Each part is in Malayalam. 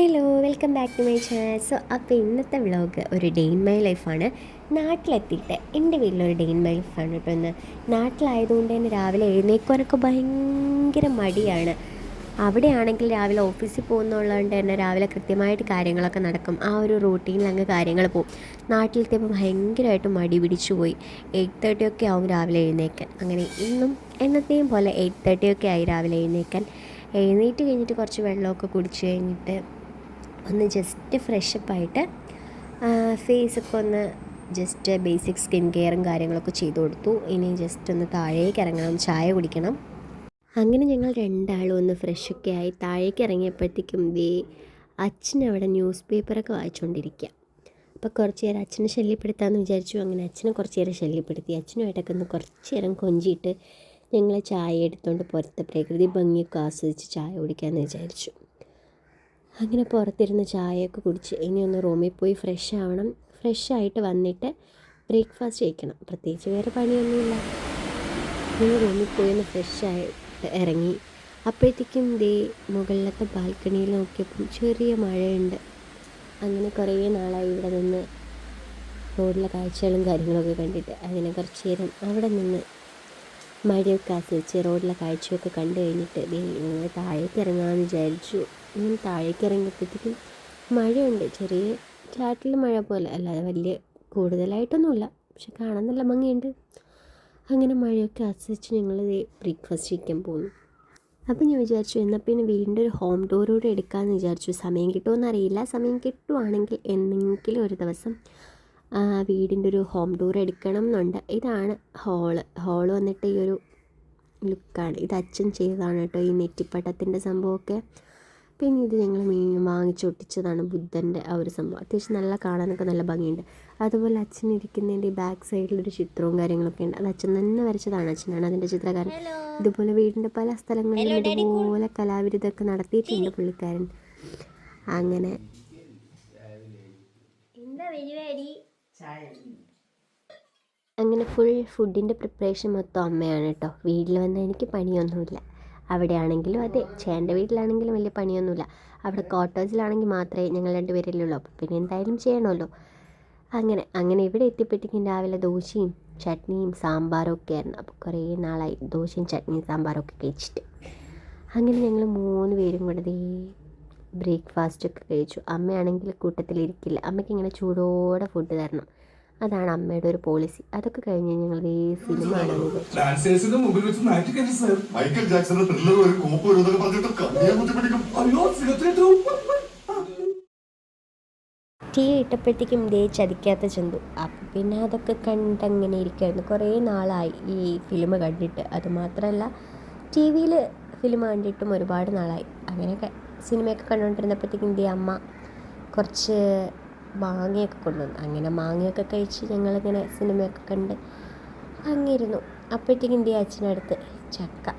Hello welcome back to my channel so അപ്പോൾ ഇന്നത്തെ വ്ളോഗ് ഒരു ഡെയിൻ മൈ ലൈഫാണ് നാട്ടിലെത്തിയിട്ട് എന്റെ വീട്ടിലൊരു ഡേ ഇൻ മൈ ലൈഫാണ് കേട്ടോ ഇന്ന്. നാട്ടിലായതുകൊണ്ട് തന്നെ രാവിലെ എഴുന്നേക്കുവാനൊക്കെ ഭയങ്കര മടിയാണ്. അവിടെയാണെങ്കിൽ രാവിലെ ഓഫീസിൽ പോകുന്നുള്ളതുകൊണ്ട് തന്നെ രാവിലെ കൃത്യമായിട്ട് കാര്യങ്ങളൊക്കെ നടക്കും. ആ ഒരു റൂട്ടീനിൽ അങ്ങ് കാര്യങ്ങൾ പോകും. നാട്ടിലെത്തിയപ്പോൾ ഭയങ്കരമായിട്ട് മടി പിടിച്ചു പോയി. എയ്റ്റ് തേർട്ടി ഒക്കെ ആവും രാവിലെ എഴുന്നേക്കാൻ അങ്ങനെ ഇന്നും എന്നത്തെയും പോലെ എയ്റ്റ് തേർട്ടി ഒക്കെ ആയി രാവിലെ എഴുന്നേക്കാൻ എഴുന്നേറ്റ് കഴിഞ്ഞിട്ട് കുറച്ച് വെള്ളമൊക്കെ കുടിച്ച് കഴിഞ്ഞിട്ട് ഒന്ന് ജസ്റ്റ് ഫ്രഷപ്പായിട്ട് ഫേസൊക്കെ ഒന്ന് ജസ്റ്റ് ബേസിക് സ്കിൻ കെയറും കാര്യങ്ങളൊക്കെ ചെയ്തു കൊടുത്തു. ഇനി ജസ്റ്റ് ഒന്ന് താഴേക്ക് ഇറങ്ങണം ചായ കുടിക്കണം. അങ്ങനെ ഞങ്ങൾ രണ്ടാളും ഒന്ന് ഫ്രഷൊക്കെ ആയി താഴേക്ക് ഇറങ്ങിയപ്പോഴത്തേക്കും ദേ അച്ഛൻ അവിടെ ന്യൂസ് പേപ്പറൊക്കെ വായിച്ചുകൊണ്ടിരിക്കുക അപ്പോൾ കുറച്ച് നേരം അച്ഛനെ ശല്യപ്പെടുത്താമെന്ന് വിചാരിച്ചു. അങ്ങനെ അച്ഛനെ കുറച്ച് നേരം ശല്യപ്പെടുത്തി. അച്ഛനുമായിട്ടൊക്കെ ഒന്ന് കുറച്ച് നേരം കൊഞ്ചിയിട്ട് ഞങ്ങൾ ചായ എടുത്തുകൊണ്ട് പുറത്ത് പ്രകൃതി ഭംഗിയൊക്കെ ആസ്വദിച്ച് ചായ കുടിക്കാമെന്ന് വിചാരിച്ചു. അങ്ങനെ പുറത്തിരുന്ന് ചായയൊക്കെ കുടിച്ച് ഇനി ഒന്ന് റൂമിൽ പോയി ഫ്രഷ് ആവണം. ഫ്രഷ് ആയിട്ട് വന്നിട്ട് ബ്രേക്ക്ഫാസ്റ്റ് കഴിക്കണം. പ്രത്യേകിച്ച് വേറെ പണിയൊന്നുമില്ല. ഇനി റൂമിൽ പോയി ഒന്ന് ഫ്രഷ് ആയിട്ട് ഇറങ്ങി. അപ്പോഴത്തേക്കും ദേ മുകളിലത്തെ ബാൽക്കണിയിൽ നോക്കിയപ്പം ചെറിയ മഴയുണ്ട്. അങ്ങനെ കുറേ നാളായി ഇവിടെ നിന്ന് റോഡിലെ കാഴ്ചകളും കാര്യങ്ങളൊക്കെ കണ്ടിട്ട് അങ്ങനെ കുറച്ച് നേരം അവിടെ നിന്ന് മഴയൊക്കെ ആസ്വദിച്ച് റോഡിലെ കാഴ്ചയൊക്കെ കണ്ടു കഴിഞ്ഞിട്ട് ഞങ്ങൾ താഴേക്ക് ഇറങ്ങാമെന്ന് വിചാരിച്ചു. ഇങ്ങനെ താഴേക്ക് ഇറങ്ങിയപ്പോഴത്തേക്കും മഴയുണ്ട്. ചെറിയ ചാറ്റിൽ മഴ പോലെ. അല്ലാതെ വലിയ കൂടുതലായിട്ടൊന്നുമില്ല. പക്ഷെ കാണാൻ നല്ല ഭംഗിയുണ്ട്. അങ്ങനെ മഴയൊക്കെ ആസ്വദിച്ച് ഞങ്ങൾ ബ്രേക്ക്ഫാസ്റ്റ് കഴിക്കാൻ പോന്നു. അപ്പം ഞാൻ വിചാരിച്ചു എന്നാൽ പിന്നെ വീണ്ടും ഒരു ഹോം ടൂറൂടെ എടുക്കാമെന്ന് വിചാരിച്ചു. സമയം കിട്ടുമോ അറിയില്ല സമയം കിട്ടുവാണെങ്കിൽ എന്തെങ്കിലും ഒരു ദിവസം വീടിന്റെ ഒരു ഹോം ടൂർ എടുക്കണം എന്നുണ്ട്. ഇതാണ് ഹോൾ ഹോൾ വന്നിട്ട് ഈ ഒരു ലുക്കാണ് ഇത് അച്ഛൻ ചെയ്തതാണ് കേട്ടോ ഈ നെറ്റിപ്പട്ടത്തിന്റെ സംഭവമൊക്കെ. പിന്നെ ഇത് ഞങ്ങൾ മീൻ വാങ്ങിച്ചൊട്ടിച്ചതാണ് ബുദ്ധന്റെ ആ ഒരു സംഭവം. അത്യാവശ്യം നല്ല കാണാനൊക്കെ നല്ല ഭംഗിയുണ്ട്. അതുപോലെ അച്ഛൻ ഇരിക്കുന്നതിന്റെ ഈ ബാക്ക് സൈഡിലൊരു ചിത്രവും കാര്യങ്ങളൊക്കെ ഉണ്ട്. അത് അച്ഛൻ തന്നെ വരച്ചതാണ്. അച്ഛനാണ് അതിന്റെ ചിത്രകാരൻ. ഇതുപോലെ വീടിന്റെ പല സ്ഥലങ്ങളിലും ഇതുപോലെ കലാവിരുദ്ധമൊക്കെ നടത്തിയിട്ടുണ്ട് പുള്ളിക്കാരൻ. അങ്ങനെ. എന്താ പരിപാടി? അങ്ങനെ ഫുൾ ഫുഡിന്റെ പ്രിപ്പറേഷൻ മൊത്തം അമ്മയാണ് കേട്ടോ വീട്ടിൽ വന്നാൽ എനിക്ക് പണിയൊന്നുമില്ല. അവിടെ ആണെങ്കിലും അതെ ചേട്ടന്റെ വീട്ടിലാണെങ്കിലും വലിയ പണിയൊന്നുമില്ല. അവിടെ കോട്ടേജിലാണെങ്കിൽ മാത്രമേ ഞങ്ങൾ രണ്ടുപേരല്ലേ ഉള്ളൂ അപ്പോൾ പിന്നെ എന്തായാലും ചെയ്യണമല്ലോ. അങ്ങനെ അങ്ങനെ ഇവിടെ എത്തിയപ്പോഴത്തേക്കും രാവിലെ ദോശയും ചട്നിയും സാമ്പാറും ഒക്കെ ആയിരുന്നു. അപ്പോൾ കുറേ നാളായി ദോശയും ചട്നിയും സാമ്പാറും ഒക്കെ കഴിച്ചിട്ട്. അങ്ങനെ ഞങ്ങൾ മൂന്ന് പേരും കൂടെ ദേ ബ്രേക്ക്ഫാസ്റ്റ് ഒക്കെ കഴിച്ചു. അമ്മയാണെങ്കിൽ കൂട്ടത്തിലിരിക്കില്ല അമ്മയ്ക്ക് ഇങ്ങനെ ചൂടോടെ ഫുഡ് തരണം. അതാണ് അമ്മയുടെ ഒരു പോളിസി അതൊക്കെ കഴിഞ്ഞ് ഞങ്ങൾ ഈ സിനിമ കാണാൻ മുമ്പിൽ വെച്ച് നാറ്റിക്കരുത് സർ മൈക്കൽ ജാക്സന്റെ ത്രില്ലർ ഒരു കോപ്പ് പറഞ്ഞിട്ട് കണ്ണിയെ അയ്യോ ടീ ഇട്ടപ്പോഴത്തേക്കും ദേ ചതിക്കാത്ത ചന്തു. അപ്പം പിന്നെ അതൊക്കെ കണ്ടങ്ങനെ ഇരിക്കുമായിരുന്നു കുറേ നാളായി ഈ ഫിലിം കണ്ടിട്ട്. അതുമാത്രമല്ല ടി വിയിൽ ഫിലിം കണ്ടിട്ടും ഒരുപാട് നാളായി. അങ്ങനെയൊക്കെ സിനിമയൊക്കെ കണ്ടുകൊണ്ടിരുന്നപ്പോഴത്തേക്കും എന്റെ അമ്മ കുറച്ച് മാങ്ങയൊക്കെ കൊണ്ടുവന്നു. അങ്ങനെ മാങ്ങയൊക്കെ കഴിച്ച് ഞങ്ങളിങ്ങനെ സിനിമയൊക്കെ കണ്ട് അങ്ങിരുന്നു. അപ്പോഴത്തേക്കും എന്റെ അച്ഛനടുത്ത് ചക്ക.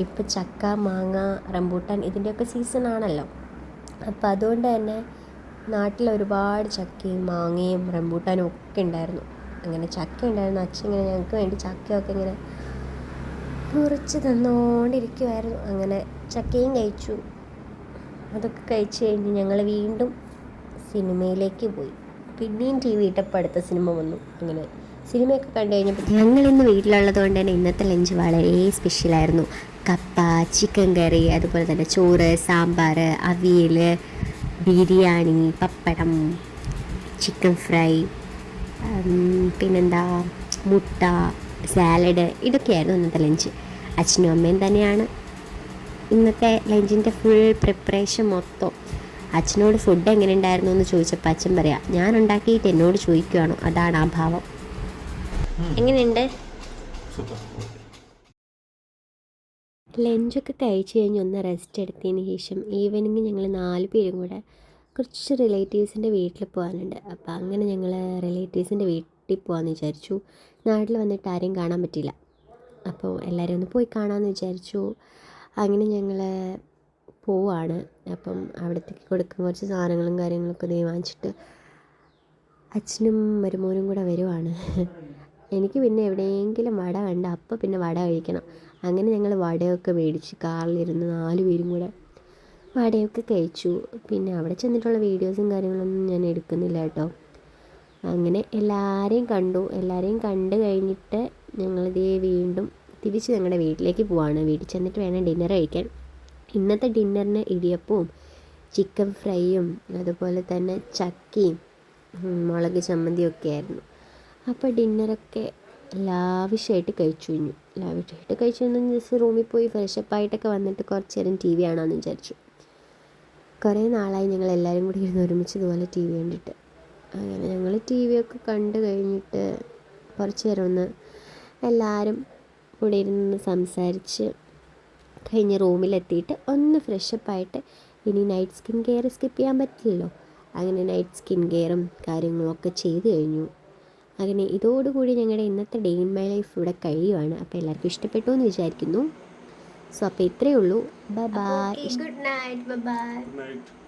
ഇപ്പോൾ ചക്ക മാങ്ങ റംബൂട്ടാൻ ഇതിന്റെയൊക്കെ സീസണാണല്ലോ അപ്പോൾ അതുകൊണ്ട് തന്നെ നാട്ടിൽ ഒരുപാട് ചക്കയും മാങ്ങയും റംബൂട്ടാനും ഒക്കെ ഉണ്ടായിരുന്നു. അങ്ങനെ ചക്ക ഉണ്ടായിരുന്നു. അച്ഛൻ ഇങ്ങനെ ഞങ്ങൾക്ക് വേണ്ടി ചക്കയൊക്കെ ഇങ്ങനെ മുറിച്ച് തന്നുകൊണ്ടിരിക്കുമായിരുന്നു അങ്ങനെ ചക്കയും കഴിച്ചു. അതൊക്കെ കഴിച്ച് കഴിഞ്ഞ് ഞങ്ങൾ വീണ്ടും സിനിമയിലേക്ക് പോയി. പിന്നെയും ടി വി ഇട്ടപ്പോൾ അടുത്ത സിനിമ വന്നു. അങ്ങനെ സിനിമയൊക്കെ കണ്ടു കഴിഞ്ഞപ്പോൾ ഞങ്ങൾ ഇന്ന് വീട്ടിലുള്ളത് കൊണ്ട് തന്നെ ഇന്നത്തെ ലഞ്ച് വളരെ സ്പെഷ്യലായിരുന്നു കപ്പ ചിക്കൻ കറി അതുപോലെ തന്നെ ചോറ് സാമ്പാർ അവിയൽ ബിരിയാണി പപ്പടം ചിക്കൻ ഫ്രൈ പിന്നെന്താ മുട്ട സാലഡ് ഇതൊക്കെയായിരുന്നു ഇന്നത്തെ ലഞ്ച്. അച്ഛനും അമ്മയും തന്നെയാണ് ഇന്നത്തെ ലഞ്ചിന്റെ ഫുൾ പ്രിപ്പറേഷൻ മൊത്തം. അച്ഛനോട് ഫുഡ് എങ്ങനെ ഉണ്ടായിരുന്നു എന്ന് ചോദിച്ചപ്പോൾ അച്ഛൻ പറയാം ഞാൻ ഉണ്ടാക്കിയിട്ട് എന്നോട് ചോദിക്കുകയാണ് അതാണ് ആ ഭാവം. എങ്ങനെയുണ്ട്? ലഞ്ചൊക്കെ കഴിച്ച് കഴിഞ്ഞ് ഒന്ന് റെസ്റ്റ് എടുത്തതിന് ശേഷം ഈവനിങ് ഞങ്ങൾ നാല് പേരും കൂടെ കുറച്ച് റിലേറ്റീവ്സിന്റെ വീട്ടിൽ പോകാനുണ്ട്. അപ്പോൾ അങ്ങനെ ഞങ്ങൾ റിലേറ്റീവ്സിന്റെ വീട്ടിൽ പോകാമെന്ന് വിചാരിച്ചു. നാട്ടിൽ വന്നിട്ട് ആരെയും കാണാൻ പറ്റില്ല അപ്പോൾ എല്ലാവരും ഒന്ന് പോയി കാണാമെന്ന് വിചാരിച്ചു. അങ്ങനെ ഞങ്ങൾ പോവാണ്. അപ്പം അവിടത്തേക്ക് കൊടുക്കുന്ന കുറച്ച് സാധനങ്ങളും കാര്യങ്ങളൊക്കെ തീരുമാനിച്ചിട്ട് അച്ഛനും മരുമോനും കൂടെ വരുവാണ്. എനിക്ക് പിന്നെ എവിടെയെങ്കിലും വട വേണ്ട അപ്പം പിന്നെ വട കഴിക്കണം. അങ്ങനെ ഞങ്ങൾ വടയൊക്കെ മേടിച്ച് കാറിലിരുന്ന് നാല് പേരും കൂടെ വടയൊക്കെ കഴിച്ചു. പിന്നെ അവിടെ ചെന്നിട്ടുള്ള വീഡിയോസും കാര്യങ്ങളൊന്നും ഞാൻ എടുക്കുന്നില്ല കേട്ടോ. അങ്ങനെ എല്ലാവരെയും കണ്ടു. എല്ലാവരെയും കണ്ടു കഴിഞ്ഞിട്ട് ഞങ്ങളിതേ വീണ്ടും തിരിച്ച് ഞങ്ങളുടെ വീട്ടിലേക്ക് പോവാണ്. വീട്ടിൽ ചെന്നിട്ട് വേണം ഡിന്നർ കഴിക്കാൻ. ഇന്നത്തെ ഡിന്നറിന് ഇടിയപ്പവും ചിക്കൻ ഫ്രൈയും അതുപോലെ തന്നെ ചക്കയും മുളക് ചമ്മന്തിയും ഒക്കെ ആയിരുന്നു. അപ്പോൾ ഡിന്നറൊക്കെ ലാവിഷായിട്ട് കഴിച്ചു കഴിഞ്ഞു ലാവിഷായിട്ട് കഴിച്ചു കഴിഞ്ഞാൽ ജസ്റ്റ് റൂമിൽ പോയി ഫ്രഷപ്പായിട്ടൊക്കെ വന്നിട്ട് കുറച്ച് നേരം ടി വി കാണാമെന്ന് വിചാരിച്ചു. കുറേ നാളായി ഞങ്ങൾ എല്ലാവരും കൂടി ഇരുന്ന് ഒരുമിച്ച് ഇതുപോലെ ടി വി കണ്ടിട്ട്. അങ്ങനെ ഞങ്ങൾ ടി ഒക്കെ കണ്ട് കഴിഞ്ഞിട്ട് കുറച്ച് നേരം ഒന്ന് എല്ലാവരും കൂടെ ഇരുന്ന് സംസാരിച്ച് കഴിഞ്ഞ് റൂമിലെത്തിയിട്ട് ഒന്ന് ഫ്രഷപ്പായിട്ട് ഇനി നൈറ്റ് സ്കിൻ കെയർ സ്കിപ്പ് ചെയ്യാൻ പറ്റില്ലല്ലോ. അങ്ങനെ നൈറ്റ് സ്കിൻ കെയറും കാര്യങ്ങളൊക്കെ ചെയ്ത് കഴിഞ്ഞു. അങ്ങനെ ഇതോടുകൂടി ഞങ്ങളുടെ ഇന്നത്തെ ഡേ ഇൻ മൈ ലൈഫ് ഇവിടെ കഴിയുവാണ്. അപ്പോൾ എല്ലാവർക്കും ഇഷ്ടപ്പെട്ടു എന്ന് വിചാരിക്കുന്നു. സോ അപ്പോൾ ഇത്രയേ ഉള്ളൂ. Bye bye good night bye bye night